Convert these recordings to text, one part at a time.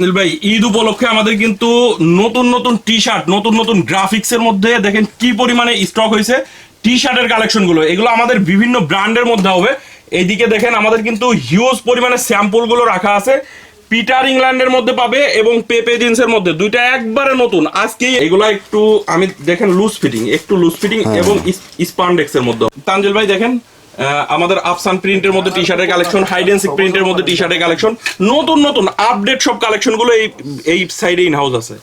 ভাই ঈদ উপলক্ষে আমাদের কিন্তু নতুন নতুন টি শার্ট নতুন নতুন মধ্যে দেখেন কি পরিমাণে স্টক হয়েছে। টি শার্টের কালেকশনগুলো এগুলো আমাদের বিভিন্ন ব্র্যান্ডের মধ্যে হবে। এইদিকে দেখেন আমাদের কিন্তু হিউজ পরিমাণে স্যাম্পলগুলো রাখা আছে। পিটার ইংল্যান্ডের মধ্যে পাবে এবং পেপে জিন্সের মধ্যে। দুইটা একবারে নতুন। আজকে এগুলা একটু আমি দেখেন লুজ ফিটিং একটু লুজ ফিটিং এবং স্পান্ডেক্স এর মধ্যে। তানজিল ভাই দেখেন আমাদের আফসান প্রিন্টের মধ্যে টি শার্টের কালেকশন হাইডেন্সিক প্রিন্টের মধ্যে টি শার্টের কালেকশন নতুন নতুন আপডেট সব কালেকশনগুলো এই এই সাইডে ইন হাউস আছে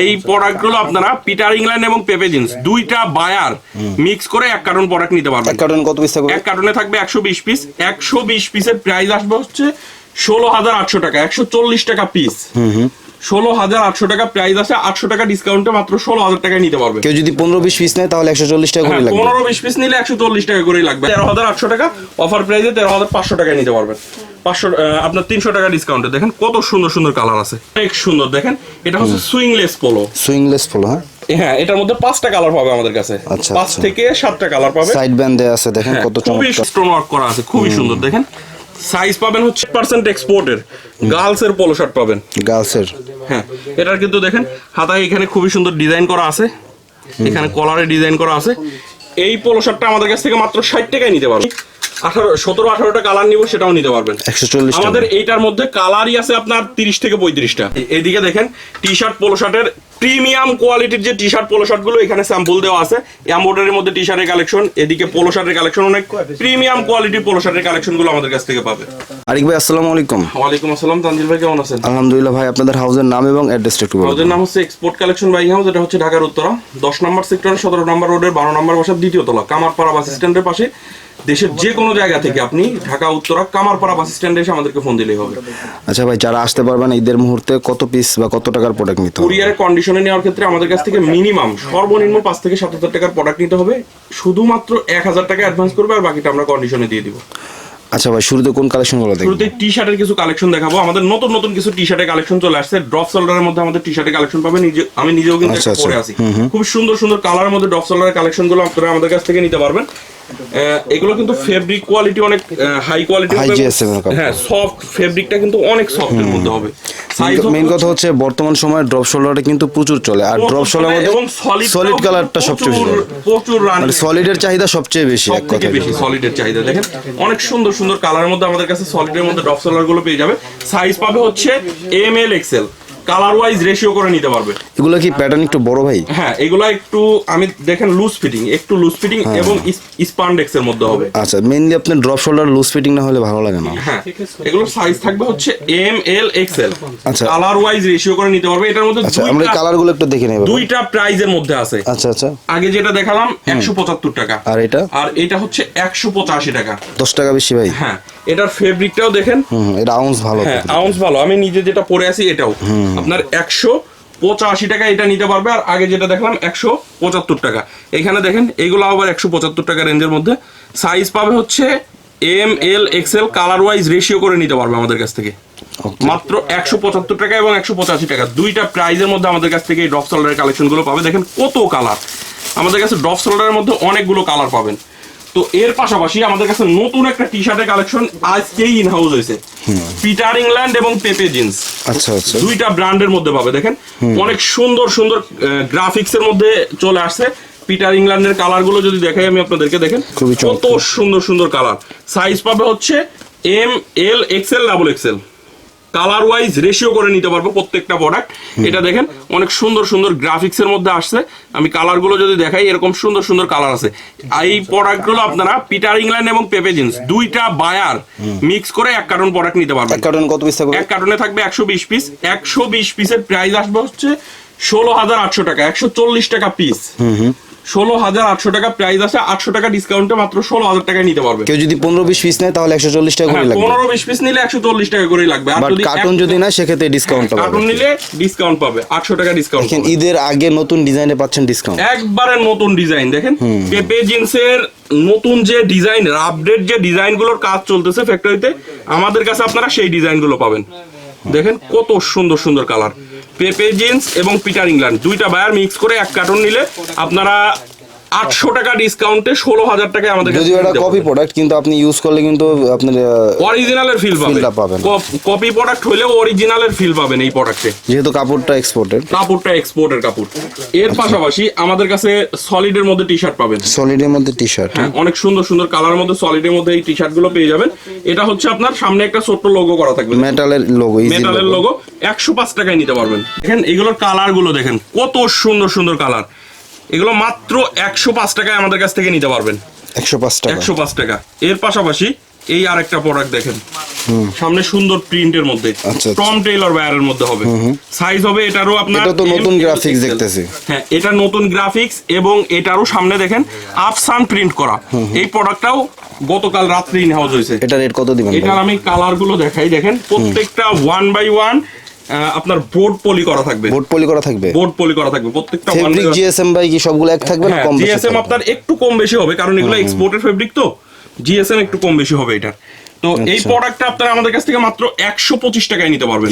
এই প্রোডাক্টগুলো আপনারা পিটার ইংল্যান্ড এবং পেপে জিন্স দুইটা বায়ার মিক্স করে এক কার্টন প্রোডাক্ট নিতে পারবেন। এক কার্টন কত পিস থাকবে? এক কার্টনে থাকবে একশো বিশ পিস একশো বিশ পিসের প্রাইস আসবে হচ্ছে ষোলো হাজার আটশো টাকা একশো চল্লিশ টাকা পিস ষোলো হাজার আটশো টাকা প্রাইস আছে আটশো টাকা ডিসকাউন্টে মাত্র ষোলো হাজার টাকায় নিতে পারবে। কেউ যদি পনেরো বিশ পিস নেয় তাহলে একশো চল্লিশ টাকা করে লাগবে। পনেরো বিশ পিস নিলে একশো চল্লিশ টাকা করেই লাগবে। তেরো হাজার আটশো টাকা অফার প্রাইসে তেরো হাজার পাঁচশো টাকায় নিতে পারবেন। পাঁচশো আপনার তিনশো টাকা ডিসকাউন্টে দেখেন কত সুন্দর সুন্দর কালার আছে। অনেক সুন্দর দেখেন। এটা হচ্ছে সুইংলেস পোলো সুইংলেস ফলো হ্যাঁ? হ্যাঁ এটার মধ্যে পাঁচটা কালার পাবে আমাদের কাছে। আচ্ছা, পাঁচ আচ্ছা। থেকে সাতটা কালার পাবে। সাইড ব্যান্ড দেয়া আছে দেখেন হ্যাঁ, কত খুবই চমৎকার। স্টোন ওয়ার্ক করা আছে খুবই সুন্দর দেখেন। সাইজ পাবেন হচ্ছে পার্সেন্ট এক্সপোর্টের গার্লস এর পোলো শার্ট পাবেন। গার্লসের হ্যাঁ এটার কিন্তু দেখেন হাতায় এখানে খুবই সুন্দর ডিজাইন করা আছে। এখানে কলারে ডিজাইন করা আছে। এই পোলো শার্টটা আমাদের কাছ থেকে মাত্র ষাট টাকায় নিতে পারবেন আঠারো সতেরো আঠারোটা কালার নিব সেটাও নিতে পারবেন। একশো চল্লিশ আমাদের এইটার মধ্যে কালারই আছে আপনার তিরিশ থেকে পঁয়ত্রিশটা। এদিকে দেখেন টি শার্ট পোলো শার্টের প্রিমিয়াম কোয়ালিটির যে টি শার্ট পোলো শার্টগুলো এখানে স্যাম্পল দেওয়া আছে। এমব্রয়ডারির মধ্যে টি শার্টের কালেকশন এদিকে পোলো শার্টের কালেকশন অনেক প্রিমিয়াম কোয়ালিটির পোলো শার্টের কালেকশনগুলো আমাদের কাছ থেকে পাবে। আরিক ভাই আসসালামু আলাইকুম। ওয়ালাইকুম আসসালাম তানজিল ভাই কেমন আছেন? আলহামদুলিল্লাহ ভাই আপনাদের হাউসের নাম এবং অ্যাড্রেসটা একটু বলুন নাম হচ্ছে এক্সপোর্ট কালেকশন বাইং হাউস এটা হচ্ছে ঢাকার উত্তরা। দশ নম্বর সেক্টর সতেরো নম্বর রোডের বারো নম্বর বাসার দ্বিতীয় তলা কামারপাড়া বাস স্ট্যান্ডের পাশে। দেশের যে কোনো জায়গা থেকে আপনি ঢাকা উত্তরা কামারপাড়া বাস স্ট্যান্ডে এসে আমাদেরকে ফোন দিলেই হবে। আচ্ছা ভাই যারা আসতে পারবেন ঈদের মুহূর্তে কত পিস বা কত টাকার প্রোডাক্ট নিতে হবে? কুরিয়ারের কন্ডিশনে নেওয়ার ক্ষেত্রে আমাদের কাছ থেকে মিনিমাম সর্বনিম্ন পাঁচ থেকে সাত হাজার টাকার প্রোডাক্ট নিতে হবে। শুধুমাত্র এক হাজার টাকা অ্যাডভান্স করবে আর বাকিটা আমরা কন্ডিশনে দিয়ে দিব। আচ্ছা ভাই শুরুতে কোন কালেকশনগুলো দেখবেন? শুরুতে টি শার্টের কিছু কালেকশন দেখাবো। আমাদের নতুন নতুন কিছু টি শার্টের কালেকশন চলে আসছে। ড্রপ সোল্ডারের মধ্যে আমাদের টি শার্টের কালেকশন পাবে নিজে আমি নিজেও কিন্তু আচ্ছা, পরে আচ্ছা। আছি খুব সুন্দর সুন্দর কালারের মধ্যে ড্রপ সোল্ডারের কালেকশনগুলো আপনারা আমাদের কাছ থেকে নিতে পারবেন। এগুলো কিন্তু ফেব্রিক কোয়ালিটি অনেক হাই কোয়ালিটি High GSM এর। হ্যাঁ সফট ফেব্রিকটা কিন্তু অনেক সফট এর মধ্যে হবে। সাইজ মেইন কথা হচ্ছে বর্তমান সময়ে ড্রপ শোল্ডারটা কিন্তু প্রচুর চলে। আর ড্রপ শোল্ডার মধ্যে সলিড সলিড কালারটা সবচেয়ে বেশি প্রচুর রান মানে সলিডের চাহিদা সবচেয়ে বেশি এক কথায় বেশি সলিডের চাহিদা। দেখেন অনেক সুন্দর সুন্দর কালারের মধ্যে আমাদের কাছে সলিডের মধ্যে ড্রপ সোলারগুলো পেয়ে যাবে। সাইজ পাবে হচ্ছে M L XL colour wise ratio করে নিতে পারবে। এগুলো কি প্যাটার্ন একটু বড় ভাই? হ্যাঁ এগুলা একটু আমি দেখেন লুজ ফিটিং একটু লুজ ফিটিং হ্যাঁ। এবং স্পান্ডেক্স এর মধ্যে হবে। আচ্ছা মেইনলি আপনার ড্রপ শোল্ডার লুজ ফিটিং না হলে ভালো লাগে না। হ্যাঁ এগুলোর সাইজ থাকবে হচ্ছে এম এল এক্সেল আচ্ছা। কালার ওয়াইজ রেশিও করে নিতে পারবে এটার মধ্যে আচ্ছা আমরা দুইটা- কালারগুলো একটু দেখে নেব। দুইটা প্রাইজের মধ্যে আছে। আচ্ছা আচ্ছা। আগে যেটা দেখালাম একশো পঁচাত্তর টাকা। আর এটা? আর এটা হচ্ছে একশো পঁচাশি টাকা। দশ টাকা বেশি ভাই। হ্যাঁ এটার ফেব্রিকটাও দেখেন। হুম এটা আউন্স ভালো হ্যাঁ আউন্স ভালো। আমি নিজে যেটা পরে আছি এটাও। আপনার একশো পঁচাশি টাকা এটা নিতে পারবে আর আগে যেটা দেখলাম একশো পঁচাত্তর টাকা। এখানে দেখেন এগুলো আবার একশো পঁচাত্তর টাকা রেঞ্জের মধ্যে। সাইজ পাবে হচ্ছে M L XL colour wise ratio করে নিতে পারবে আমাদের কাছ থেকে। মাত্র একশো পঁচাত্তর টাকা এবং একশো পঁচাশি টাকা। দুইটা প্রাইজের মধ্যে আমাদের কাছ থেকে এই ড্রপ সোল্ডারের কালেকশনগুলো পাবে। দেখেন কত কালার আমাদের কাছে ড্রপ সোল্ডারের মধ্যে অনেকগুলো কালার পাবেন। তো এর পাশাপাশি আমাদের কাছে নতুন একটা টি শার্টের কালেকশন আজকেই ইন হাউস হয়েছে পিটার ইংল্যান্ড এবং পেপে জিন্স আচ্ছা আচ্ছা। দুইটা ব্র্যান্ডের মধ্যে পাবে দেখেন। অনেক সুন্দর সুন্দর গ্রাফিক্স এর মধ্যে চলে আসছে। পিটার ইংল্যান্ডের কালারগুলো যদি দেখাই আমি আপনাদেরকে দেখেন। কত সুন্দর সুন্দর কালার সাইজ পাবে হচ্ছে M L XL double XL colour wise ratio করে নিতে পারব প্রত্যেকটা প্রোডাক্ট এটা দেখেন অনেক সুন্দর সুন্দর গ্রাফিক্স এর মধ্যে আসছে। আমি কালারগুলো যদি দেখাই এরকম সুন্দর সুন্দর কালার আছে। এই প্রোডাক্টগুলো আপনারা পিটার ইংল্যান্ড এবং পেপে জিন্স দুইটা বায়ার মিক্স করে এক কার্টন প্রোডাক্ট নিতে পারবেন। এক কার্টন কত পিস থাকবে? এক কার্টনে থাকবে একশো বিশ পিস একশো বিশ পিসের প্রাইস আসবে হচ্ছে ষোলো হাজার আটশো টাকা একশো চল্লিশ টাকা পিস ষোলো হাজার আটশো টাকা প্রাইস আছে আটশো টাকা ডিসকাউন্টে মাত্র ষোলো হাজার টাকায় নিতে পারবে। কেউ যদি পনেরো বিশ পিস নেয় তাহলে একশো চল্লিশ টাকা হ্যাঁ করে লাগবে। পনেরো বিশ পিস নিলে একশো চল্লিশ টাকা করেই লাগবে। আর যদি কার্টুন যদি না সেক্ষেত্রে ডিসকাউন্ট কার্টুন নিলে ডিসকাউন্ট পাবে আটশো টাকা ডিসকাউন্ট দেখেন ঈদের আগে নতুন ডিজাইনে পাচ্ছেন ডিসকাউন্ট একবারে নতুন ডিজাইন দেখেন পেপে জিন্সের নতুন যে ডিজাইন আপডেট যে ডিজাইনগুলোর কাজ চলতেছে ফ্যাক্টরিতে আমাদের কাছে আপনারা সেই ডিজাইনগুলো পাবেন। দেখেন কত সুন্দর সুন্দর কালার পেপে জিন্স এবং পিটার ইংল্যান্ড। দুইটা বায়ার মিক্স করে এক কার্টন নিলে আপনারা আটশো টাকা ডিসকাউন্টে ষোলো হাজার টাকায় আমাদের যদিও এটা কপি প্রোডাক্ট কিন্তু আপনি ইউজ করলে কিন্তু আপনার অরিজিনালের ফিল পাবেন। কপি প্রোডাক্ট হলেও অরিজিনালের ফিল পাবেন এই প্রোডাক্টে যেহেতু কাপড়টা এক্সপোর্টেড কাপড়টা এক্সপোর্টের কাপড়। এর আচ্ছা। পাশাপাশি আমাদের কাছে সলিডের মধ্যে টি শার্ট পাবেন। সলিডের মধ্যে টি শার্ট হ্যাঁ অনেক সুন্দর সুন্দর কালারের মধ্যে সলিডের মধ্যে এই টি শার্টগুলো পেয়ে যাবেন। এটা হচ্ছে আপনার সামনে একটা ছোট্ট লোগো করা থাকবে। মেটালের লোগো মেটালের লোগো একশো পাঁচ টাকায় নিতে পারবেন। দেখেন এগুলোর কালারগুলো দেখেন কত সুন্দর সুন্দর কালার এগুলো মাত্র একশো পাঁচ টাকায় আমাদের কাছ থেকে নিতে পারবেন। একশো পাঁচ টাকা। একশো পাঁচ টাকা। এর পাশাপাশি এই আরেকটা প্রোডাক্ট দেখেন। সামনে সুন্দর প্রিন্টের মধ্যে। টম টেইলর ব্যারের মধ্যে হবে। সাইজ হবে এটারও আপনার এটা তো নতুন গ্রাফিক্স দেখতেছি। হ্যাঁ এটা নতুন গ্রাফিক্স এবং এটারও সামনে দেখেন আফসান প্রিন্ট করা। এই প্রোডাক্টটাও গতকাল রাত্রে ইন হাউস হয়েছে। এটা রেট কত দিবেন এটার আমি কালারগুলো দেখাই দেখেন। প্রত্যেকটা ওয়ান বাই ওয়ান আপনার বোর্ড পলি করা থাকবে। বোর্ড পলি করা থাকবে? বোর্ড পলি করা থাকবে। প্রত্যেকটা ফেব্রিক জিএসএম বাই কি সবগুলো এক থাকবে না? হ্যাঁ কম জিএসএম আপনার একটু কম বেশি হবে কারণ এগুলো এক্সপোর্টের ফেব্রিক তো। জিএসএম একটু কম বেশি হবে এটা। তো এই আচ্ছা। প্রোডাক্টটা আপনারা আমাদের কাছ থেকে মাত্র একশো পঁচিশ টাকায় নিতে পারবেন।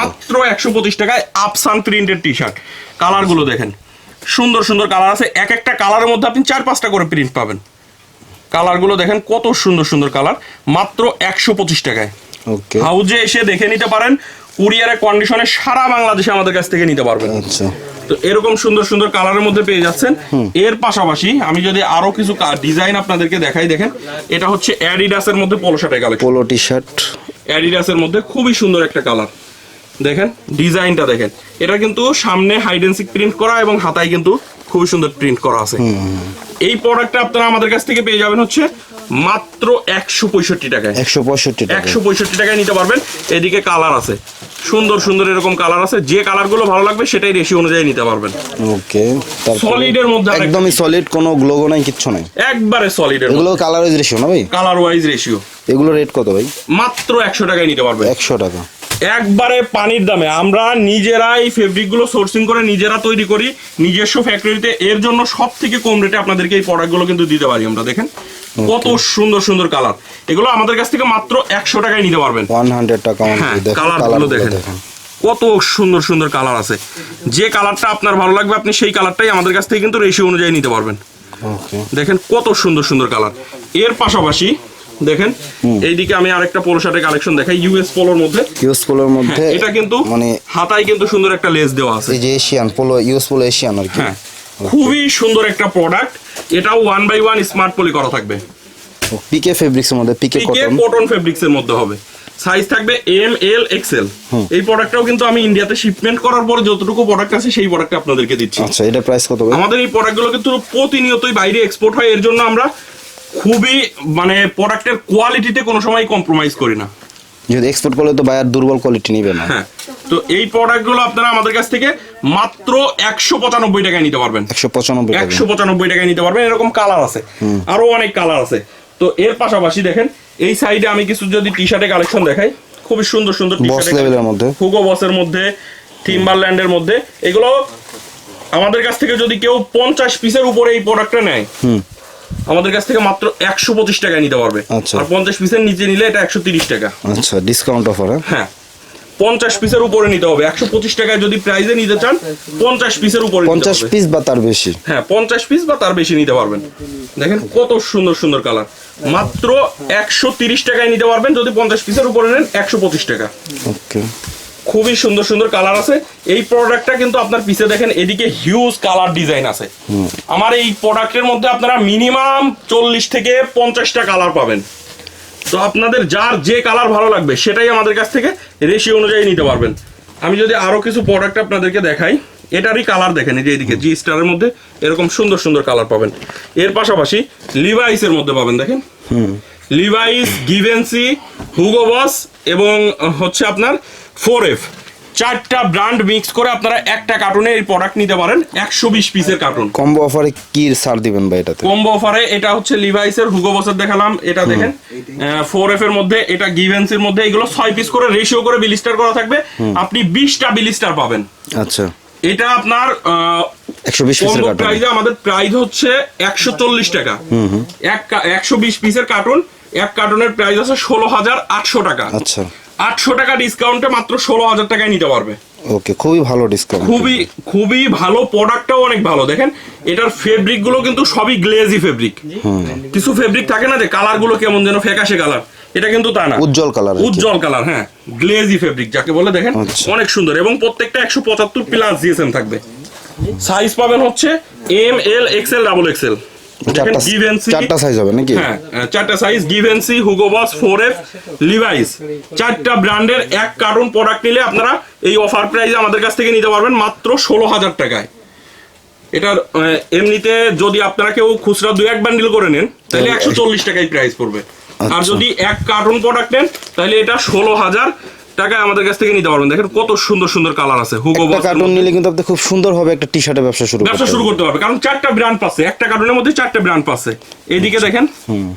মাত্র একশো পঁচিশ টাকায় আফসান প্রিন্টের টি শার্ট কালারগুলো দেখেন। সুন্দর সুন্দর কালার আছে। এক একটা কালারের মধ্যে আপনি চার পাঁচটা করে প্রিন্ট পাবেন। কালারগুলো দেখেন কত সুন্দর সুন্দর কালার মাত্র একশো পঁচিশ টাকায়। হাউজে এসে দেখে নিতে পারেন। কুরিয়ারের কন্ডিশনে সারা বাংলাদেশে আমাদের কাছ থেকে নিতে পারবেন। আচ্ছা। তো এরকম সুন্দর সুন্দর কালারের মধ্যে পেয়ে যাচ্ছেন। এর পাশাপাশি আমি যদি আরও কিছু ডিজাইন আপনাদেরকে দেখাই দেখেন এটা হচ্ছে অ্যাডিডাসের মধ্যে পোলো শার্টের কালেকশন পোলো টি শার্ট অ্যাডিডাসের মধ্যে খুবই সুন্দর একটা কালার দেখেন ডিজাইনটা দেখেন। এটা কিন্তু সামনে হাইডেন্সিক প্রিন্ট করা এবং হাতায় কিন্তু খুবই সুন্দর প্রিন্ট করা আছে। এই প্রোডাক্টটা আপনারা আমাদের কাছ থেকে পেয়ে যাবেন হচ্ছে মাত্র একশো পঁয়ষট্টি টাকায়। একশো পঁয়ষট্টি একশো পঁয়ষট্টি টাকায় নিতে পারবেন। এদিকে কালার আছে। সুন্দর সুন্দর এরকম কালার আছে। যে কালারগুলো ভালো লাগবে সেটাই রেশি অনুযায়ী নিতে পারবেন। ওকে এর মধ্যে একদমই সলিড কোনো গ্লোগো নাই কিচ্ছু নাই। একবারে সলিডের এগুলো কালার ওয়াইজ রেশিও না ভাই? কালার ওয়াইজ রেশিও এগুলো রেট কত ভাই? মাত্র একশো টাকায় নিতে পারবে একশো টাকা। একবারে পানির দামে। আমরা নিজেরাই ফেব্রিকগুলো সোর্সিং করে নিজেরা তৈরি করি। নিজস্ব ফ্যাক্টরিতে এর জন্য সব থেকে কম রেটে আপনাদেরকে এই প্রোডাক্টগুলো কিন্তু দিতে পারি আমরা দেখেন। কত সুন্দর সুন্দর কালার এগুলো আমাদের কাছ থেকে মাত্র একশো টাকায় নিতে পারবেন। ওয়ান হান্ড্রেড টাকা হ্যাঁ দেখেন কত সুন্দর সুন্দর কালার আছে। যে কালারটা আপনার ভালো লাগবে আপনি সেই কালারটাই আমাদের কাছ থেকে কিন্তু রেশিও অনুযায়ী নিতে পারবেন। দেখেন কত সুন্দর সুন্দর কালারের পাশাপাশি দেখেন এইদিকে আমি আরেকটা পোলো শার্টের কালেকশন দেখাই ইউএস পোলোর মধ্যে। ইউএস পোলোর মধ্যে হ্যাঁ, এটা কিন্তু মানে হাতায় কিন্তু সুন্দর একটা লেস দেওয়া আছে। এই যে Asian polo use polo Asian আর কি। হ্যাঁ খুবই সুন্দর একটা প্রোডাক্ট এটাও one by one smart poly করা থাকবে। পিকে ফেব্রিক্স এর মধ্যে PK PK cotton cotton fabrics এর মধ্যে হবে। সাইজ থাকবে এম এল এক্সেল এই প্রোডাক্টটাও কিন্তু আমি ইন্ডিয়াতে শিপমেন্ট করার পরে যতটুকু প্রোডাক্ট আছে সেই প্রোডাক্ট আপনাদেরকে দিচ্ছি। আচ্ছা এটা প্রাইস কত আমাদের এই প্রোডাক্টগুলো কিন্তু প্রতিনিয়তই বাইরে এক্সপোর্ট হয় এর জন্য আমরা খুবই মানে প্রোডাক্টের কোয়ালিটিতে কোনো সময় কম্প্রোমাইজ করি না। যদি এক্সপোর্ট করলে তো বায়ার দুর্বল কোয়ালিটি নিবে না। হ্যাঁ তো এই প্রোডাক্টগুলো আপনারা আমাদের কাছ থেকে মাত্র একশো পঁচানব্বই টাকায় নিতে পারবেন। একশো পঁচানব্বই টাকা। একশো পঁচানব্বই টাকায় নিতে পারবেন এরকম কালার আছে। আরও অনেক কালার আছে। তো এর পাশাপাশি দেখেন এই সাইডে আমি কিছু যদি টি শার্টের কালেকশন দেখাই খুবই সুন্দর সুন্দর টি লেভেলের মধ্যে। হুগো বসের মধ্যে টিম্বারল্যান্ডের মধ্যে এগুলো আমাদের কাছ থেকে যদি কেউ পঞ্চাশ পিসের উপরে এই প্রোডাক্টটা নেয় আমাদের কাছ থেকে মাত্র একশো পঁচিশ টাকায় নিতে পারবে। আচ্ছা। আর পঞ্চাশ পিসের নিচে নিলে এটা একশো তিরিশ টাকা। আচ্ছা ডিসকাউন্ট অফার হ্যাঁ? হ্যাঁ। পঞ্চাশ পিসের উপরে নিতে হবে। একশো পঁচিশ টাকায় যদি প্রাইজে নিতে চান পঞ্চাশ পিসের উপরে পঞ্চাশ পিস বা তার বেশি? হ্যাঁ পঞ্চাশ পিস বা তার বেশি নিতে পারবেন। দেখেন কত সুন্দর সুন্দর কালার মাত্র একশো তিরিশ টাকায় নিতে পারবেন। যদি পঞ্চাশ পিসের উপরে নেন একশো পঁচিশ টাকা। ওকে খুবই সুন্দর সুন্দর কালার আছে। এই প্রোডাক্টটা কিন্তু আপনার পিছে দেখেন এদিকে হিউজ কালার ডিজাইন আছে। আমার এই প্রোডাক্টের মধ্যে আপনারা মিনিমাম চল্লিশ থেকে পঞ্চাশটা কালার পাবেন। তো আপনাদের যার যে কালার ভালো লাগবে সেটাই আমাদের কাছ থেকে রেশি অনুযায়ী নিতে পারবেন। আমি যদি আরও কিছু প্রোডাক্ট আপনাদেরকে দেখাই এটারই কালার দেখেন এই যে এদিকে জি স্টারের মধ্যে এরকম সুন্দর সুন্দর কালার পাবেন। এর পাশাপাশি লিভাইসের মধ্যে পাবেন দেখেন। লিভাইস গিভেন্সি হুগো বস এবং হচ্ছে আপনার ফোর এফ চারটা ব্র্যান্ড মিক্স করে আপনারা একটা কার্টুনে এই প্রোডাক্ট নিতে পারেন একশো বিশ পিসের কার্টুন কম্বো অফারে কি ছাড় দিবেন ভাই এটাতে? কম্বো অফারে এটা হচ্ছে লিভাইসের হুগো বসের দেখালাম এটা দেখেন। ফোর এফ এর মধ্যে এটা গিভেন্সির মধ্যে এগুলো ছয় পিস করে রেশিও করে বিলিস্টার করা থাকবে। আপনি বিশটা বিলিস্টার পাবেন। আচ্ছা। এটা আপনার একশো বিশ পিসের কার্টন আমাদের প্রাইস হচ্ছে একশো চল্লিশ টাকা। এক একশো বিশ পিসের কার্টুন এক কার্টুনের প্রাইস আছে ষোলো হাজার আটশো টাকা। আচ্ছা। আটশো টাকা ডিসকাউন্টে মাত্র ষোলো হাজার টাকায় নিতে পারবে। ওকে খুবই ভালো ডিসকাউন্ট খুবই খুবই ভালো প্রোডাক্টটাও অনেক ভালো। দেখেন এটার ফেব্রিকগুলো কিন্তু সবই গ্লেজি ফেব্রিক কিছু ফেব্রিক থাকে না যে কালারগুলো কেমন যেন ফ্যাকাশে কালার এটা কিন্তু তা না। উজ্জ্বল কালার উজ্জ্বল কালার হ্যাঁ। গ্লেজি ফেব্রিক যাকে বলে দেখেন আচ্ছা। অনেক সুন্দর। এবং প্রত্যেকটা একশো পঁচাত্তর প্লাস জিএসএম থাকবে। সাইজ পাবেন হচ্ছে M L XL double XL চারটা গিভেন্সি চারটা সাইজ হবে নাকি? হ্যাঁ চারটা size Givenchy Hugo Boss four F Levi's চারটা ব্র্যান্ডের এক কার্টুন প্রোডাক্ট নিলে আপনারা এই অফার প্রাইসে আমাদের কাছ থেকে নিতে পারবেন মাত্র ষোলো হাজার টাকায়। এটার এমনিতে যদি আপনারা কেউ খুচরা দু এক বান্ডিল করে নেন তাহলে একশো চল্লিশ টাকায় প্রাইস পড়বে। আর আচ্ছা। যদি এক কার্টুন প্রোডাক্ট নেন তাহলে এটা ষোলো হাজার টাকায় আমাদের কাছ থেকে নিতে পারবেন। দেখেন কত সুন্দর সুন্দর কালার আছে। হুগো বস কার্টুন নিলে কিন্তু আপনি খুব সুন্দরভাবে একটা টি শার্টের ব্যবসা শুরু ব্যবসা শুরু করতে পারবে। কারণ চারটা ব্র্যান্ড পাচ্ছে। একটা কার্টুনের মধ্যে চারটা ব্র্যান্ড পাচ্ছে। এইদিকে দেখেন। কালার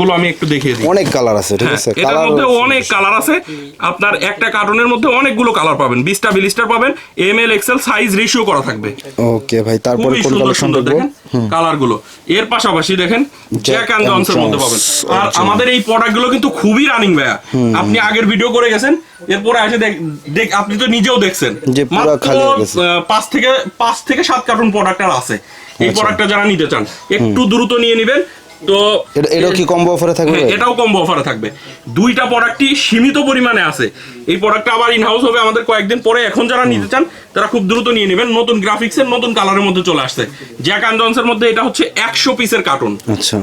গুলো আমি একটু দেখিয়ে দিই। অনেক কালার আছে ঠিক হ্যাঁ, আছে? এটার মধ্যে অনেক কালার আছে। আপনার একটা কার্টুনের মধ্যে অনেকগুলো কালার পাবেন বিশটা বিলিস্টার পাবেন M L XL size ratio করা থাকবে। ওকে ভাই তারপরে কোন কালেকশন দেখব দেখেন কালারগুলো এর পাশাপাশি দেখেন জ্যাক অ্যান্ড জনসের মধ্যে পাবেন। আর আমাদের এই প্রোডাক্টগুলো কিন্তু খুবই রানিং ভাইয়া। আপনি আগের ভিডিও করে গেছেন এরপরে এসে দেখ আপনি তো নিজেও দেখছেন। যে পুরা খালি পাঁচ থেকে পাঁচ থেকে সাত কার্টুন প্রোডাক্ট আর আছে। এই আচ্ছা। প্রোডাক্টটা যারা নিতে চান একটু দ্রুত নিয়ে নেবেন। তো এটা এটাও কি কম্বো অফারে থাকবে? হ্যাঁ? এটাও কম্বো অফারে থাকবে। দুইটা প্রোডাক্টই সীমিত পরিমাণে আছে। এই প্রোডাক্টটা আবার ইনহাউস হবে আমাদের কয়েকদিন পরে। এখন যারা নিতে চান তারা খুব দ্রুত নিয়ে নেবেন। নতুন গ্রাফিক্স এর নতুন কালারের মধ্যে চলে আসছে। জ্যাক অ্যান্ড জনসের মধ্যে এটা হচ্ছে একশো পিসের কার্টুন আচ্ছা।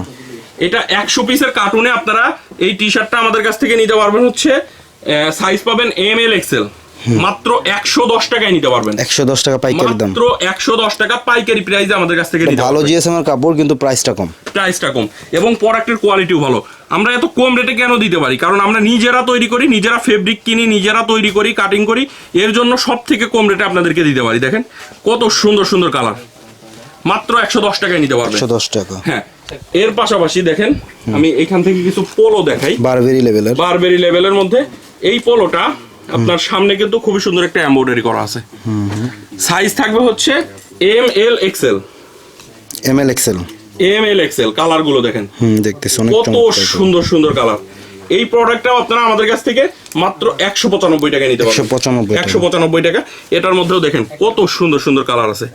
এটা একশো পিসের কার্টুনে আপনারা এই টি শার্টটা আমাদের কাছ থেকে নিতে পারবেন হচ্ছে সাইজ পাবেন এম এল এক্সেল মাত্র একশো দশ টাকায় নিতে পারবেন। একশো দশ টাকা পাইকারি দাম। মাত্র একশো দশ টাকা পাইকারি প্রাইসে আমাদের কাছ থেকে ভালো জিএসএম এর কাপড় কিন্তু প্রাইসটা কম। প্রাইসটা কম। এবং প্রোডাক্টের কোয়ালিটিও ভালো। আমরা এত কম রেটে কেন দিতে পারি? কারণ আমরা নিজেরা তৈরি করি নিজেরা ফেব্রিক কিনি নিজেরা তৈরি করি কাটিং করি। এর জন্য সব থেকে কম রেটে আপনাদেরকে দিতে পারি। দেখেন কত সুন্দর সুন্দর কালার মাত্র একশো দশ টাকায় নিতে পারবেন। একশো দশ টাকা। হ্যাঁ। এর পাশাপাশি দেখেন আমি এখান থেকে কিছু পোলো দেখাই। বারবেরি লেভেলের বারবেরি লেভেলের মধ্যে এই পোলোটা আপনার সামনে কিন্তু খুবই সুন্দর একটা এমব্রয়ডারি করা আছে। সাইজ থাকবে হচ্ছে M L XL M L XL M L XL কালারগুলো দেখেন। হুম দেখতেছি অনেক কত সুন্দর সুন্দর কালার। এই প্রোডাক্টটাও আপনারা আমাদের কাছ থেকে মাত্র একশো পঁচানব্বই টাকায় নিতে পারবেন। একশো পঁচানব্বই টাকা। এটার মধ্যেও দেখেন কত সুন্দর সুন্দর কালার আছে।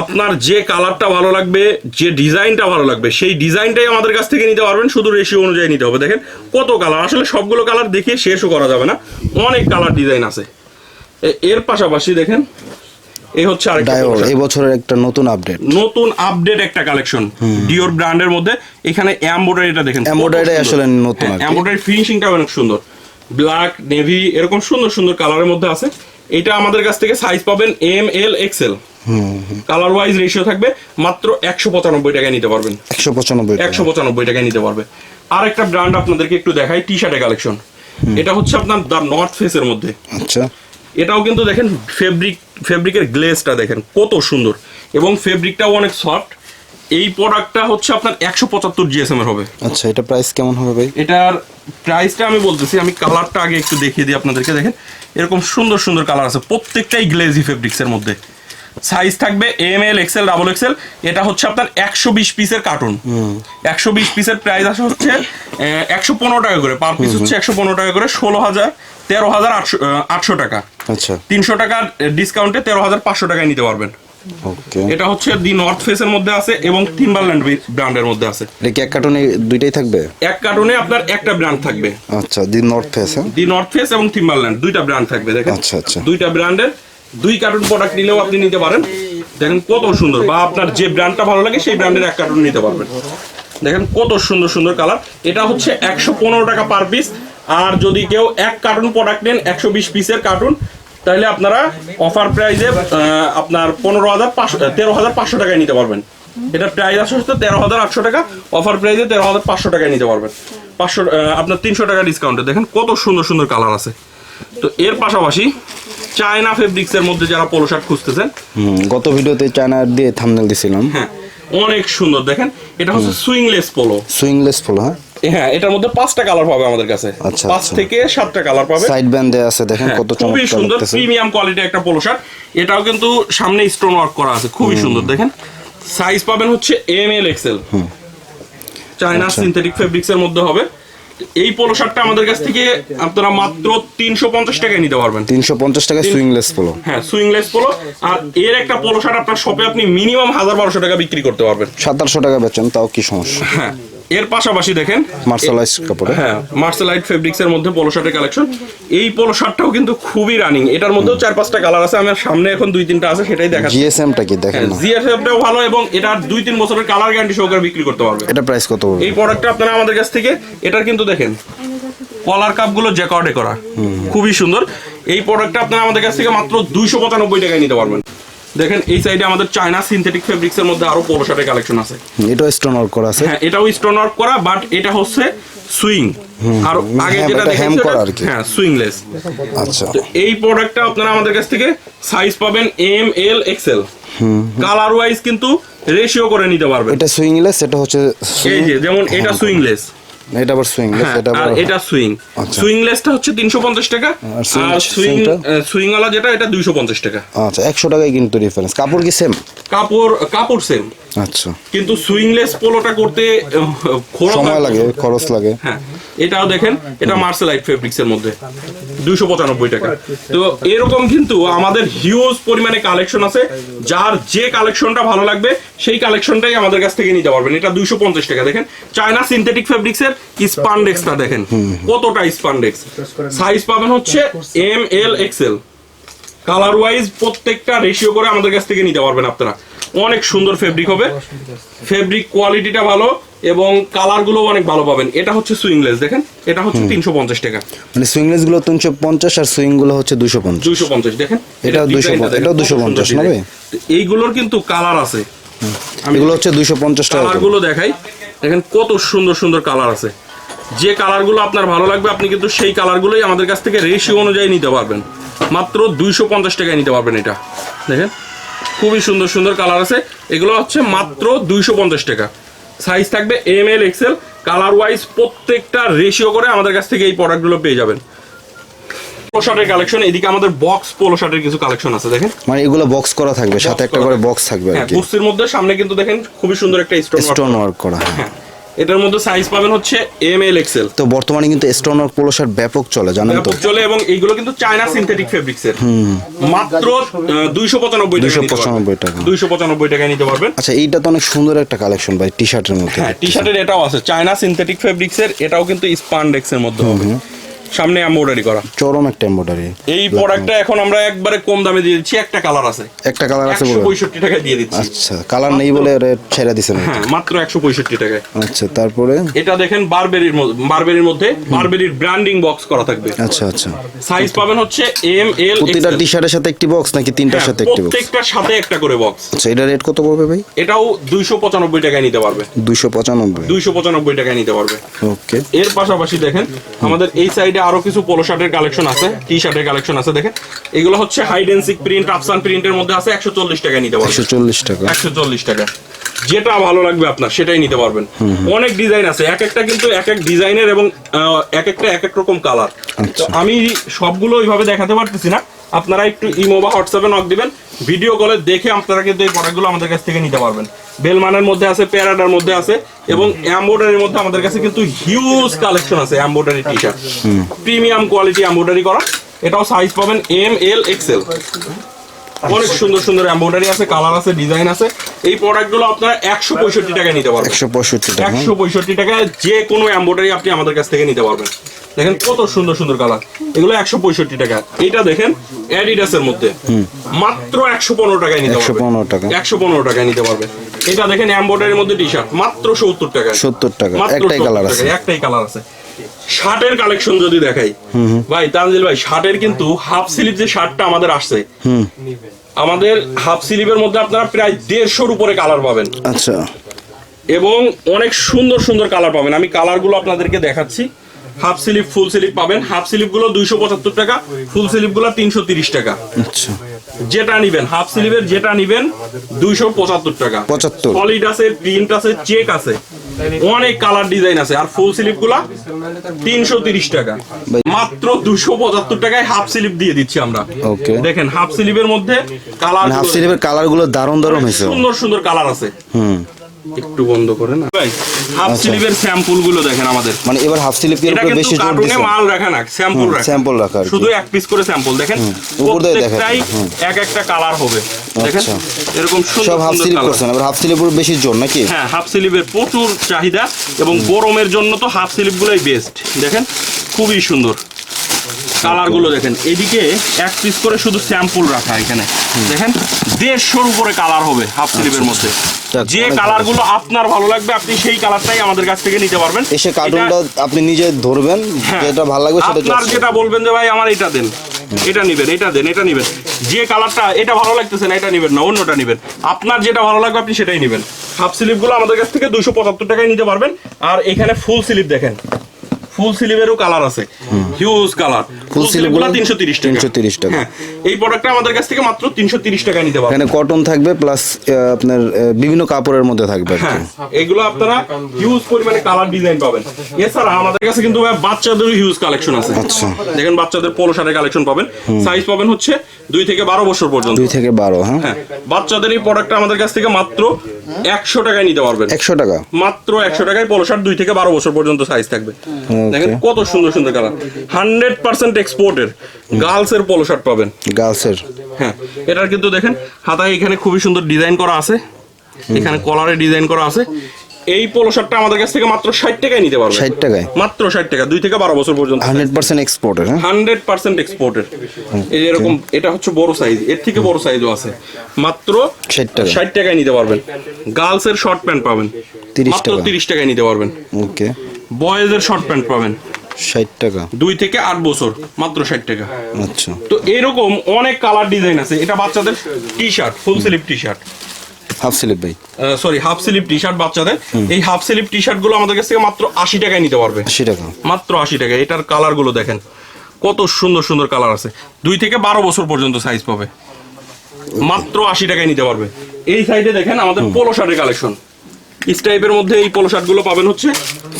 আপনার যে কালারটা ভালো লাগবে যে ডিজাইনটা ভালো লাগবে সেই ডিজাইনটাই আমাদের কাছ থেকে নিতে পারবেন শুধু রেশিও অনুযায়ী নিতে হবে। দেখেন কত কালার আসলে সবগুলো কালার দেখিয়ে শেষও করা যাবে না। অনেক কালার ডিজাইন আছে। এর পাশাপাশি দেখেন এই হচ্ছে আরেকটা। এই বছরের একটা নতুন আপডেট নতুন আপডেট একটা কালেকশন ডিওর ব্র্যান্ডের মধ্যে। এখানে এমব্রয়ডারিটা দেখেন সুন্দর। আসলে নতুন এমব্রয়ডারি ফিনিশিংটা অনেক সুন্দর। ব্ল্যাক নেভি এরকম সুন্দর সুন্দর কালারের মধ্যে আছে। এটা আমাদের কাছ থেকে সাইজ পাবেন M L XL colour wise ratio থাকবে মাত্র একশো পঁচানব্বই টাকায় নিতে পারবেন। একশো পঁচানব্বই একশো পঁচানব্বই টাকায় নিতে পারবে। আর একটা ব্র্যান্ড আপনাদেরকে একটু দেখাই টি শার্টের কালেকশন এটা হচ্ছে আপনার দ্য নর্থ ফেসের মধ্যে। আচ্ছা। এটাও কিন্তু দেখেন ফেব্রিক ফেব্রিকের গ্লেজটা দেখেন কত সুন্দর। এবং ফেব্রিকটাও অনেক সফট এই প্রোডাক্টটা হচ্ছে আপনার একশো পঁচাত্তর জিএসএম এর হবে। আচ্ছা এটা প্রাইস কেমন হবে ভাই? এটার প্রাইসটা আমি বলতেছি আমি কালারটা আগে একটু দেখিয়ে দিই আপনাদেরকে দেখেন। এরকম সুন্দর সুন্দর কালার আছে প্রত্যেকটাই গ্লেজি ফেব্রিক্স এর মধ্যে। সাইজ থাকবে M L XL double XL এটা হচ্ছে আপনার একশো বিশ পিসের কার্টুন একশো বিশ পিসের প্রাইস আসে হচ্ছে একশো পনেরো টাকা করে পার পিস হচ্ছে একশো পনেরো টাকা করে ষোলো হাজার তেরো হাজার আটশো আটশো টাকা। আচ্ছা। তিনশো টাকার ডিসকাউন্টে তেরো হাজার পাঁচশো টাকায় নিতে পারবেন। ওকে এটা হচ্ছে দি নর্থ ফেসের মধ্যে আছে এবং টিম্বারল্যান্ড ব্র্যান্ডের মধ্যে আছে। এটা কি এক কার্টুনে দুইটাই থাকবে? এক কার্টুনে আপনার একটা ব্র্যান্ড থাকবে। আচ্ছা দি নর্থ ফেস হ্যাঁ? দি নর্থ ফেস এবং টিম্বারল্যান্ড দুইটা ব্র্যান্ড থাকবে দেখেন। আচ্ছা, আচ্ছা। দুইটা ব্র্যান্ডের দুই কার্টুন প্রোডাক্ট নিলেও আপনি নিতে পারেন। দেখেন কত সুন্দর বা আপনার যে ব্র্যান্ডটা ভালো লাগে সেই ব্র্যান্ডের এক কার্টুন নিতে পারবেন। দেখেন কত সুন্দর সুন্দর কালার এটা হচ্ছে একশো পনেরো টাকা পার পিস আর যদি কেউ এক কার্টুন প্রোডাক্ট নেন একশো বিশ পিসের কার্টুন তাহলে আপনারা অফার প্রাইজে আপনার পনেরো হাজার পাঁচশো তেরো হাজার পাঁচশো টাকায় নিতে পারবেন। এটা প্রাইস আসে হচ্ছে তেরো হাজার আটশো টাকা অফার প্রাইজে তেরো হাজার পাঁচশো টাকায় নিতে পারবেন। পাঁচশো আপনার তিনশো টাকা ডিসকাউন্টে দেখেন কত সুন্দর সুন্দর কালার আছে। তো এর পাশাপাশি চায়না ফেব্রিক্সের মধ্যে যারা পোলো শার্ট খুঁজতেছেন গত ভিডিওতে চায়না দিয়ে থামনেল দিছিলাম। হ্যাঁ অনেক সুন্দর। দেখেন এটা হচ্ছে সুইংলেস পোলো সুইংলেস ফুল হ্যাঁ। হ্যাঁ এটার মধ্যে পাঁচটা কালার পাবে আমাদের কাছে। আচ্ছা, পাঁচ আচ্ছা। থেকে সাতটা কালার পাবে। সাইড ব্যান্ড আছে দেখেন হ্যাঁ, কত খুবই সুন্দর প্রিমিয়াম কোয়ালিটি একটা পোলো শার্ট এটাও কিন্তু সামনে স্টোন ওয়ার্ক করা আছে খুবই সুন্দর দেখেন। সাইজ পাবেন হচ্ছে M L XL China. Synthetic fabrics এর মধ্যে হবে। এই পোলো শার্টটা আমাদের কাছ থেকে আপনারা মাত্র তিনশো পঞ্চাশ টাকায় নিতে পারবেন। তিনশো পঞ্চাশ টাকায় সুইংলেস পোলো হ্যাঁ সুইংলেস পোলো আর এর একটা পোলো শার্ট আপনার শপে আপনি মিনিমাম হাজার বারোশো টাকা বিক্রি করতে পারবেন। সাতাশশো টাকা বেচেন তাও কি সমস্যা? হ্যাঁ এর পাশাপাশি দেখেন মার্শালাইজ কাপড়ে। হ্যাঁ মার্সেলাইট ফেব্রিক্স এর মধ্যে পোলো শার্টের কালেকশন এই পোলো শার্টটাও কিন্তু খুবই রানিং এটার মধ্যেও চার পাঁচটা কালার আছে। আমার সামনে এখন দুই তিনটা আছে সেটাই দেখা জিএসএমটা কি? দেখেন না। জিএসএফটাও ভালো এবং এটার দুই তিন বছরের কালার গ্যারান্টি সহকারে বিক্রি করতে পারবে। এটা প্রাইস কত এই প্রোডাক্টটা আপনারা আমাদের কাছ থেকে এটার কিন্তু দেখেন কলার কাপগুলো জ্যাকর্ডে করা। খুবই সুন্দর। এই প্রোডাক্টটা আপনারা আমাদের কাছ থেকে মাত্র দুইশো পঁচানব্বই টাকায় নিতে পারবেন। দেখেন এই সাইডে আমাদের চায়না সিনথেটিক ফেব্রিক্স এর মধ্যে আরও পোলো শার্টের কালেকশন আছে। এটাও স্টোন ওয়ার্ক করা আছে। হ্যাঁ এটাও স্টোন ওয়ার্ক করা বাট এটা হচ্ছে সুইং আর আগে যেটা দেখেন। হ্যাঁ সুইংলেস আচ্ছা। তো এই প্রোডাক্টটা আপনারা আমাদের কাছ থেকে সাইজ পাবেন M L XL colour wise কিন্তু রেশিও করে নিতে পারবেন। এটা সুইংলেস এটা হচ্ছে এই যে যেমন এটা সুইংলেস এটা আবার সুইংলেস হ্যাঁ, এটা আবার এটা সুইং আচ্ছা। সুইংলেসটা হচ্ছে তিনশো পঞ্চাশ টাকা আর সুইং সুইং সুইং वाला যেটা এটা দুইশো পঞ্চাশ টাকা। আচ্ছা একশো টাকায় কিন্তু ডিফারেন্স কাপড় কি সেম কাপড় কাপড় সেম আচ্ছা। কিন্তু সুইংলেস পোলোটা করতে সময় লাগে খরচ লাগে। হ্যাঁ। এটাও দেখেন, এটা মার্সেলাইট ফেব্রিক্স এর মধ্যে, দুইশো পঁচানব্বই টাকা। তো এরকম কিন্তু আমাদের হিউজ পরিমাণে কালেকশন আছে, যার যে কালেকশনটা ভালো লাগবে, সেই কালেকশনটাই আমাদের কাছ থেকে নিতে পারবেন। এটা দুইশো পঞ্চাশ টাকা, দেখেন। চায়না সিনথেটিক ফেব্রিক্স এর স্পান্ডেক্সটা দেখেন, কতটা স্পান্ডেক্স সাইজ পাবেন হচ্ছে M L XL colour wise প্রত্যেকটা রেশিও করে আমাদের কাছ থেকে নিতে পারবেন আপনারা। অনেক সুন্দর ফেব্রিক হবে। ফেব্রিক কোয়ালিটিটা ভালো এবং কালারগুলো অনেক ভালো পাবেন। এটা হচ্ছে সুইংলেস দেখেন? এটা হচ্ছে তিনশো পঞ্চাশ টাকা। মানে সুইংলেসগুলো তিনশো পঞ্চাশ আর সুইংগুলো হচ্ছে দুশো পঞ্চাশ। দুইশো পঞ্চাশ দেখেন? এটাও এটার 250 design টা দেখেন, 250 না? এইগুলোর কিন্তু কালার আছে। আমি এগুলো হচ্ছে দুশো পঞ্চাশ টাকা। কালারগুলো দেখাই। দেখেন কত সুন্দর সুন্দর কালার আছে। যে কালারগুলো আপনার ভালো লাগবে আপনি কিন্তু সেই কালারগুলোই আমাদের কাছ থেকে রেশিও অনুযায়ী নিতে পারবেন। মাত্র দুইশো পঞ্চাশ টাকায় নিতে পারবেন এটা। দেখেন? খুবই সুন্দর সুন্দর কালার আছে। এগুলো হচ্ছে মাত্র দুইশো পঞ্চাশ টাকা। সাইজ থাকবে M L XL colour wise প্রত্যেকটা রেশিও করে আমাদের কাছ থেকে এই প্রোডাক্টগুলো পেয়ে যাবেন। পোলো কালেকশন এদিকে আমাদের বক্স পোলো শার্টের কিছু কালেকশন আছে দেখেন। মানে এগুলো বক্স করা থাকবে সাথে একটা করে বক্স থাকবে। আর হ্যাঁ কি। মধ্যে সামনে কিন্তু দেখেন খুবই সুন্দর একটা স্টোন স্টোন ওয়ার্ক করা হ্যাঁ। হ্যাঁ। এটার মধ্যে সাইজ পাবেন হচ্ছে এম এল এক্সেল তো বর্তমানে কিন্তু স্টোন ওয়ার্ক পোলো শার্ট ব্যাপক চলে জানেন তো? চলে এবং এইগুলো কিন্তু চায়না সিনথেটিক ফেব্রিক্স এর। মাত্র দুইশো পঁচানব্বই টাকা 295 টাকা। দুইশো পঁচানব্বই টাকায় নিতে পারবেন। আচ্ছা এইটা তো অনেক সুন্দর একটা কালেকশন ভাই টি শার্টের মধ্যে। হ্যাঁ টি শার্টের এটাও আছে। চায়না সিনথেটিক ফেব্রিক্স এর এটাও কিন্তু স্পান্ডেক্স এর মধ্যে হবে। সামনে এমব্রয়ডারি করা। চরম একটা এম্বয়ডারি এই প্রোডাক্টটা এখন আমরা একবারে কম দামে দিয়ে দিচ্ছি একটা কালার আছে। একটা কালার আছে একশো বলে পঁয়ষট্টি টাকায় দিয়ে দিচ্ছি। আচ্ছা কালার নেই বলে রেট ছেড়ে দিছেন হ্যাঁ মাত্র একশো পঁয়ষট্টি টাকায়। আচ্ছা তারপরে? এটা দেখেন বারবেরির বারবেরির মধ্যে বারবেরির ব্র্যান্ডিং বক্স করা থাকবে। আচ্ছা আচ্ছা। সাইজ পাবেন হচ্ছে এম এল প্রতিটা টি শার্টের সাথে একটি বক্স নাকি তিনটার সাথে একটি বক্স প্রত্যেকটার সাথে একটা করে বক্স আচ্ছা এটা রেট কত পড়বে ভাই? এটাও দুইশো পঁচানব্বই টাকায় নিতে পারবে। দুইশো পঁচানব্বই। দুইশো পঁচানব্বই টাকায় নিতে পারবে। ওকে এর পাশাপাশি দেখেন আমাদের এই সাইডে আরও কিছু পোলো শার্টের কালেকশন আছে টি শার্টের কালেকশন আছে দেখেন। এগুলো হচ্ছে হাইডেন্সিক প্রিন্ট আফসান প্রিন্টের মধ্যে আছে একশো চল্লিশ টাকায় নিতে পারবেন। একশো চল্লিশ টাকা। একশো চল্লিশ টাকা। যেটা ভালো লাগবে আপনার সেটাই নিতে পারবেন। অনেক ডিজাইন আছে এক একটা কিন্তু এক এক ডিজাইনের এবং এক একটা এক এক রকম কালার আচ্ছা। তো আমি সবগুলো ওইভাবে দেখাতে পারতেছি না। আপনারা একটু ইমো বা হোয়াটসঅ্যাপে নক দিবেন ভিডিও কলে দেখে আপনারা কিন্তু এই প্রোডাক্টগুলো আমাদের কাছ থেকে নিতে পারবেন। বেলমানের মধ্যে আছে প্যারাডার মধ্যে আছে এবং এমব্রয়ডারির মধ্যে আমাদের কাছে কিন্তু হিউজ কালেকশন আছে embroidery T shirt premium quality embroidery করা। এটাও সাইজ পাবেন এম এল এক্সেল অনেক সুন্দর সুন্দর এমব্রয়ডারি আছে কালার আছে ডিজাইন আছে। এই প্রোডাক্টগুলো আপনারা একশো পঁয়ষট্টি টাকায় নিতে পারবেন। একশো পঁয়ষট্টি টাকা একশো পঁয়ষট্টি টাকায় যে কোনো এমব্রয়ডারি আপনি আমাদের কাছ থেকে নিতে পারবেন। দেখেন কত সুন্দর সুন্দর কালার এগুলো একশো পঁয়ষট্টি টাকা। এইটা দেখেন অ্যাডিডাসের মধ্যে। মাত্র একশো পনেরো টাকায় নিতে 115 পারবেন। টাকা। একশো পনেরো টাকায় নিতে পারবেন। এটা দেখেন এমব্রয়ডারির মধ্যে টি শার্ট মাত্র সত্তর টাকায়। 70 টাকা। একটাই কালার আছে। একটাই কালার আছে। শার্টের কালেকশন যদি দেখাই। ভাই তানজিল ভাই শার্টের কিন্তু হাফ স্লিভ যে শার্টটা আমাদের আসছে আমাদের হাফ স্লিভের মধ্যে আপনারা প্রায় দেড়শোর উপরে কালার পাবেন। আচ্ছা। এবং অনেক সুন্দর সুন্দর কালার পাবেন। আমি কালারগুলো আপনাদেরকে দেখাচ্ছি। হাফ স্লিভ ফুল স্লিভ পাবেন। হাফ স্লিভগুলো দুইশো পঁচাত্তর টাকা ফুল স্লিভগুলো তিনশো তিরিশ টাকা। আচ্ছা। যেটা নিবেন হাফ স্লিভের যেটা নিবেন দুইশো পঁচাত্তর টাকা। 75 সলিড আছে প্রিন্ট আছে চেক আছে। অনেক কালার ডিজাইন আছে। আর ফুল স্লিপগুলা তিনশো তিরিশ টাকা। মাত্র দুশো পঁচাত্তর টাকায় হাফ স্লিপ দিয়ে দিচ্ছি আমরা। ওকে দেখেন হাফ স্লিভের মধ্যে কালার হাফ স্লিভের কালারগুলো দারুণ দারুণ হয়েছে। সুন্দর সুন্দর কালার আছে। হুম। একটু বন্ধ করে না? ভাই হাফ স্লিভের স্যাম্পলগুলো দেখেন আমাদের। মানে এবার হাফ স্লিপ এর উপরে বেশি জোর দিছে মাল রাখা না স্যাম্পল রাখা। sample রাখা শুধু এক পিস করে স্যাম্পল দেখেন? উপর দিয়ে দেখা প্রত্যেকটাই যায়, হুম। এক একটা কালার হবে দেখেন? আচ্ছা। এরকম সুন্দর সব হাফ কালার করছেন এবার হাফ বেশি জোর নাকি? হ্যাঁ হাফ স্লিভের প্রচুর চাহিদা এবং গরমের জন্য তো হাফ স্লিভ গুলোই বেস্ট দেখেন? খুবই সুন্দর। কালারগুলো দেখেন। এদিকে এক পিস করে শুধু স্যাম্পল রাখা এখানে। দেখেন দেড়শোর উপরে কালার হবে হাফ স্লিভের মধ্যে। যে অনেক কালারগুলো আপনার ভালো লাগবে আপনি সেই কালারটাই আমাদের কাছ থেকে নিতে পারবেন। এসে কার্টুনটা আপনি নিজে ধরবেন হ্যাঁ। যেটা ভালো লাগবে সেটা আপনার যেটা বলবেন যে ভাই আমার এটা দেন। এটা নিবেন এটা দেন এটা নিবেন। যে কালারটা এটা ভালো লাগতেছে না এটা নিবেন না অন্যটা নিবেন। আপনার যেটা ভালো লাগবে আপনি সেটাই নিবেন। হাফ স্লিপগুলো আমাদের কাছ থেকে দুশো পঁচাত্তর টাকায় নিতে পারবেন। আর এখানে ফুল স্লিপ দেখেন। ফুল স্লিভেরও কালার আছে। Huge colour. ফুল sleeve স্লিপগুলো গুলো তিনশো তিরিশ টাকা। 330 টাকা। হ্যাঁ এই প্রোডাক্টটা আমাদের কাছ থেকে মাত্র তিনশো তিরিশ টাকায় নিতে পারবেন। এখানে কটন থাকবে প্লাস আপনার বিভিন্ন কাপড়ের মধ্যে থাকবে হ্যাঁ এগুলো আপনারা হিউজ পরিমাণে কালার ডিজাইন পাবেন। এছাড়া আমাদের কাছে কিন্তু বাচ্চাদের হিউজ কালেকশন আছে। আচ্ছা। দেখেন বাচ্চাদের পোলো শার্টের কালেকশন পাবেন। সাইজ পাবেন হচ্ছে দুই থেকে বারো বছর পর্যন্ত। দুই থেকে বারো হ্যাঁ? হ্যাঁ বাচ্চাদের এই প্রোডাক্টটা আমাদের কাছ থেকে মাত্র একশো টাকায় নিতে পারবেন। একশো টাকা। মাত্র একশো টাকায় পোলো শার্ট দুই থেকে বারো বছর পর্যন্ত সাইজ থাকবে। দেখেন কত সুন্দর সুন্দর কালার হান্ড্রেড পার্সেন্ট এক্সপোর্টের গার্লস এর পোলো শার্ট পাবেন। গার্লসের। হ্যাঁ এটার কিন্তু দেখেন হাতায় এখানে খুবই সুন্দর ডিজাইন করা আছে। এখানে কলারে ডিজাইন করা আছে। এই পোলো শার্টটা আমাদের কাছ থেকে মাত্র ষাট টাকায় নিতে পারবে ষাট টাকায়? মাত্র ষাট টাকা দুই থেকে বারো বছর পর্যন্ত হান্ড্রেড পার্সেন্ট এক্সপোর্টের হ্যাঁ? হান্ড্রেড পার্সেন্ট এক্সপোর্টের এই এরকম এটা হচ্ছে বড় সাইজ এর থেকে বড় সাইজও আছে। মাত্র 60 টাকা। ষাট টাকায় নিতে পারবেন। গার্লস এর শর্ট প্যান্ট পাবেন। 30 মাত্র টাকা। তিরিশ টাকায় নিতে পারবেন। ওকে। বয়েজ এর শর্ট প্যান্ট পাবেন। ষাট টাকা। দুই থেকে আট বছর মাত্র ষাট টাকা। আচ্ছা। তো এরকম অনেক কালার ডিজাইন আছে। এটা বাচ্চাদের T shirt full sleeve T shirt half sleeve ভাই। Sorry half sleeve T shirt বাচ্চাদের। এই হাফ স্লিভ টি শার্টগুলো আমাদের কাছ থেকে মাত্র আশি টাকায় নিতে পারবে। আশি টাকা। মাত্র আশি টাকা এটার কালারগুলো দেখেন। কত সুন্দর সুন্দর কালার আছে। দুই থেকে বারো বছর পর্যন্ত সাইজ পাবে। মাত্র আশি টাকায় নিতে পারবে। এই সাইডে দেখেন আমাদের পোলো শার্টের কালেকশন ইস টাইপের মধ্যে এই পোলো শার্টগুলো পাবেন হচ্ছে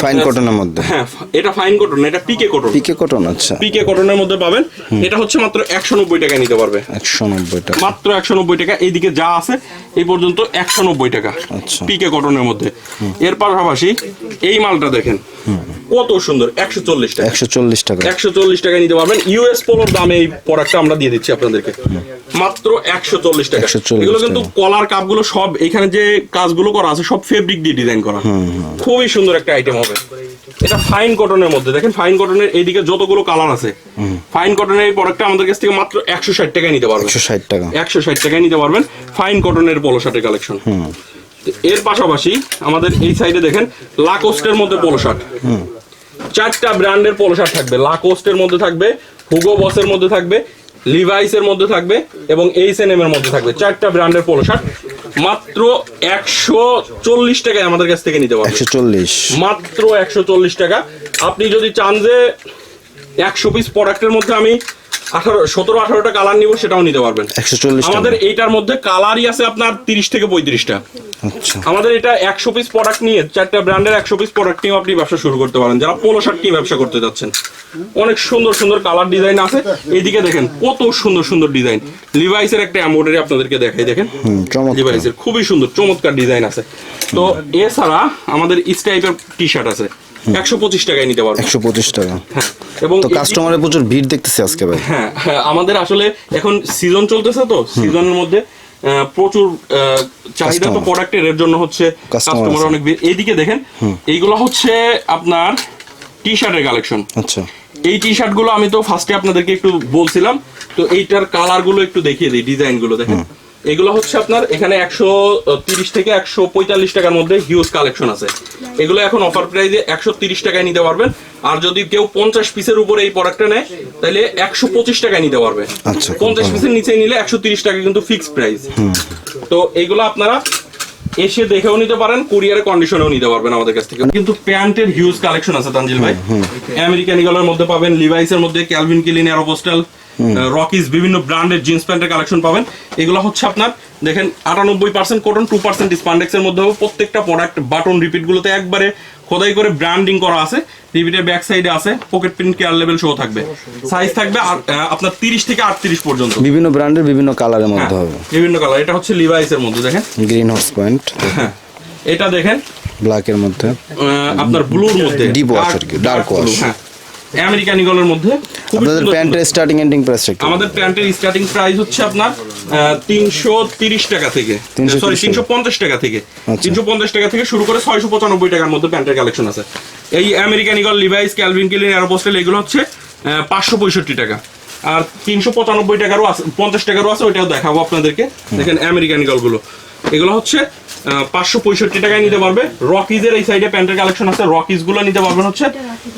ফাইন কটনের মধ্যে? হ্যাঁ এটা ফাইন কটন এটা পিকে কটন পিকে কটন আচ্ছা। পিকে কটনের মধ্যে পাবেন। এটা হচ্ছে মাত্র একশো নব্বই টাকায় নিতে পারবে। একশো নব্বই টাকা। মাত্র একশো নব্বই টাকা এইদিকে যা আছে এই পর্যন্ত একশো নব্বই টাকা। আচ্ছা। পিকে কটনের মধ্যে। এর পাশাপাশি এই মালটা দেখেন কত সুন্দর একশো চল্লিশ টাকা। একশো চল্লিশ টাকা। একশো চল্লিশ টাকা নিতে পারবেন। ইউএস পোলোর দামে এই প্রোডাক্টটা আমরা দিয়ে দিচ্ছি আপনাদেরকে। মাত্র একশো চল্লিশ টাকা। 140 এগুলো কিন্তু টাকা। কলার কাপগুলো সব এখানে যে কাজগুলো করা আছে সব ফেব্রিক দিয়ে ডিজাইন করা। খুবই সুন্দর একটা আইটেম হবে। এটা ফাইন কটনের মধ্যে। দেখেন ফাইন কটনের এইদিকে যতগুলো কালার আছে ফাইন কটনের এই প্রোডাক্টটা আমাদের কাছ থেকে মাত্র একশো ষাট টাকায় নিতে পারবেন। একশো ষাট টাকা। একশো ষাট টাকায় নিতে পারবেন ফাইন কটনের পোলো শার্টের কালেকশন এর পাশাপাশি আমাদের এই সাইডে দেখেন লাকোস্টের মধ্যে পোলো শার্ট চারটা ব্র্যান্ডের পোলো শার্ট থাকবে। লাকোস্টের মধ্যে থাকবে হুগো বসের মধ্যে থাকবে লিভাইসের মধ্যে থাকবে এবং এইচ এন এম এর মধ্যে থাকবে। চারটা ব্র্যান্ডের পোলো শার্ট মাত্র একশো চল্লিশ টাকায় আমাদের কাছ থেকে নিতে পারবেন একশো চল্লিশ। মাত্র একশো চল্লিশ টাকা। আপনি যদি চান যে একশো পিস প্রোডাক্টের মধ্যে আমি আঠারো সতেরো আঠারোটা কালার নিব সেটাও নিতে পারবেন। একশো চল্লিশ আমাদের এইটার মধ্যে কালারই আছে আপনার তিরিশ থেকে পঁয়ত্রিশটা। আচ্ছা। আমাদের এটা একশো পিস প্রোডাক্ট নিয়ে চারটা ব্র্যান্ডের একশো পিস প্রোডাক্ট নিয়ে আপনি ব্যবসা শুরু করতে পারেন। যারা পোলো শার্ট নিয়ে ব্যবসা করতে যাচ্ছেন অনেক সুন্দর সুন্দর কালার ডিজাইন আছে। এদিকে দেখেন কত সুন্দর সুন্দর ডিজাইন লিভাইসের একটা এমব্রয়ডারি আপনাদেরকে দেখাই দেখেন। লিভাইসের খুবই সুন্দর চমৎকার ডিজাইন আছে। তো এছাড়া আমাদের ইস টাইপের টি শার্ট আছে। একশো পঁচিশ টাকায় নিতে পারবেন একশো পঁচিশ টাকা। হ্যাঁ এবং তো কাস্টমারের প্রচুর ভিড় দেখতেছি আজকে ভাই। হ্যাঁ হ্যাঁ, আমাদের আসলে এখন সিজন চলতেছে তো সিজনের মধ্যে প্রচুর চাহিদা তো প্রোডাক্টের এর জন্য হচ্ছে কাস্টমার অনেক। এইদিকে দেখেন এইগুলো হচ্ছে আপনার টি শার্টের কালেকশন আচ্ছা। এই টি শার্টগুলো আমি তো ফার্স্টে আপনাদেরকে একটু বলছিলাম তো এইটার কালারগুলো একটু দেখিয়ে দিই ডিজাইনগুলো দেখেন এগুলো হচ্ছে আপনার এখানে একশো তিরিশ থেকে একশো পঁয়তাল্লিশ টাকার মধ্যে হিউজ কালেকশন আছে। এগুলো এখন অফার প্রাইসে একশো তিরিশ টাকায় নিতে পারবেন। আর যদি কেউ পঞ্চাশ পিসের উপরে এই প্রোডাক্টটা নেয় তাহলে একশো পঁচিশ টাকায় নিতে পারবে। আচ্ছা, পঞ্চাশ পিসের নিচে নিলে একশো তিরিশ টাকা কিন্তু ফিক্সড প্রাইস তো এইগুলো আপনারা এসে দেখেও নিতে পারেন কুরিয়ারে কন্ডিশনেও নিতে পারবেন আমাদের কাছ থেকে। কিন্তু প্যান্টের হিউজ কালেকশন আছে তানজিল ভাই। আমেরিকান ইগলের মধ্যে পাবেন লিভাইসের মধ্যে ক্যালভিন কিলিন অ্যারোপোস্টাল রকিস বিভিন্ন ব্র্যান্ডের জিন্স প্যান্টের কালেকশন পাবেন। এগুলো হচ্ছে আপনার দেখেন আটানব্বই পার্সেন্ট কটন টু পার্সেন্ট স্পান্ডেক্সের মধ্যে হবে প্রত্যেকটা প্রোডাক্ট বাটন রিপিট গুলোতে একবারে খোদাই করে ব্র্যান্ডিং করা আছে। রিপিটের ব্যাক সাইডে আছে পকেট প্রিন্ট কেয়ার লেভেল শো থাকবে। সাইজ থাকবে আপনার তিরিশ থেকে আটত্রিশ পর্যন্ত। বিভিন্ন ব্র্যান্ডের বিভিন্ন কালারের হ্যাঁ, মধ্যে হবে। বিভিন্ন কালার এটা হচ্ছে লিভাইসের মধ্যে দেখেন। গ্রিন হাউস পয়েন্ট হ্যাঁ এটা দেখেন। ব্ল্যাকের মধ্যে। আপনার ব্লুর মধ্যে। Deep wash আর কি, blue, wash। হ্যাঁ। আমেরিকান ইগলের মধ্যে আপনাদের প্যান্টের স্টার্টিং এন্ডিং প্রাইসটা একটু আমাদের প্যান্টের স্টার্টিং প্রাইস হচ্ছে আপনার তিনশো তিরিশ টাকা থেকে সরি টাকা। তিনশো পঞ্চাশ টাকা থেকে। আচ্ছা। তিনশো পঞ্চাশ টাকা থেকে শুরু করে ছয়শো পঁচানব্বই টাকার মধ্যে প্যান্টের কালেকশন আছে। এই American Eagle Levi's Calvin Klein Aeropostale এগুলো হচ্ছে পাঁচশো পঁয়ষট্টি টাকা। আর তিনশো পঁচানব্বই টাকারও আছে পঞ্চাশ টাকারও আছে ওইটাও দেখাবো আপনাদেরকে। দেখেন আমেরিকান ইগলগুলো। এগুলো হচ্ছে পাঁচশো পঁয়ষট্টি টাকায় নিতে পারবে। রকিজের এই সাইডে প্যান্টের কালেকশন আছে। রকিজগুলো নিতে পারবেন হচ্ছে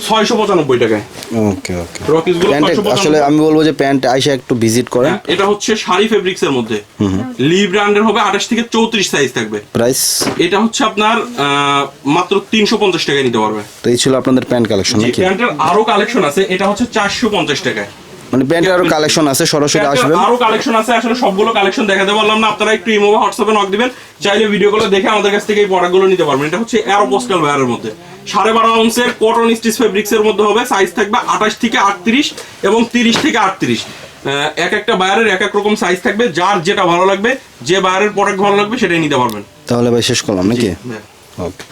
ছয়শো পঁচানব্বই টাকায়। ওকে ওকে রকিজগুলো প্যান্ট আসলে আমি বলব যে প্যান্ট আইসা একটু ভিজিট করেন। হ্যাঁ, এটা হচ্ছে শাড়ি ফেব্রিক্স এর মধ্যে। লি ব্র্যান্ডের হবে আঠাশ থেকে চৌত্রিশ সাইজ থাকবে। প্রাইস এটা হচ্ছে আপনার মাত্র তিনশো পঞ্চাশ টাকায় নিতে পারবে। তো এই ছিল আপনাদের প্যান্ট কালেকশন প্যান্টের আরও কালেকশন আছে। এটা হচ্ছে চারশো পঞ্চাশ টাকায়। মানে প্যান্টের আরও কালেকশন আছে সরাসরি আসবেন। আরও কালেকশন আছে আসলে সবগুলো কালেকশন দেখাতে পারলাম না আপনারা একটু ইমো বা হোয়াটসঅ্যাপে নক দিবেন চাইলে ভিডিওগুলো দেখে আমাদের কাছ থেকে এই প্রোডাক্টগুলো নিতে পারবেন। এটা হচ্ছে এরো পোস্টাল ওয়্যারের মধ্যে। সাড়ে বারো আউন্সের কটন স্টিচ ফেব্রিক্স এর মধ্যে হবে সাইজ থাকবে আঠাশ থেকে আটত্রিশ এবং তিরিশ থেকে আটত্রিশ। এক একটা বায়ারের এক এক রকম সাইজ থাকবে যার যেটা ভালো লাগবে যে বায়ারের প্রোডাক্ট ভালো লাগবে সেটাই নিতে পারবেন। তাহলে ভাই শেষ করলাম নাকি। ওকে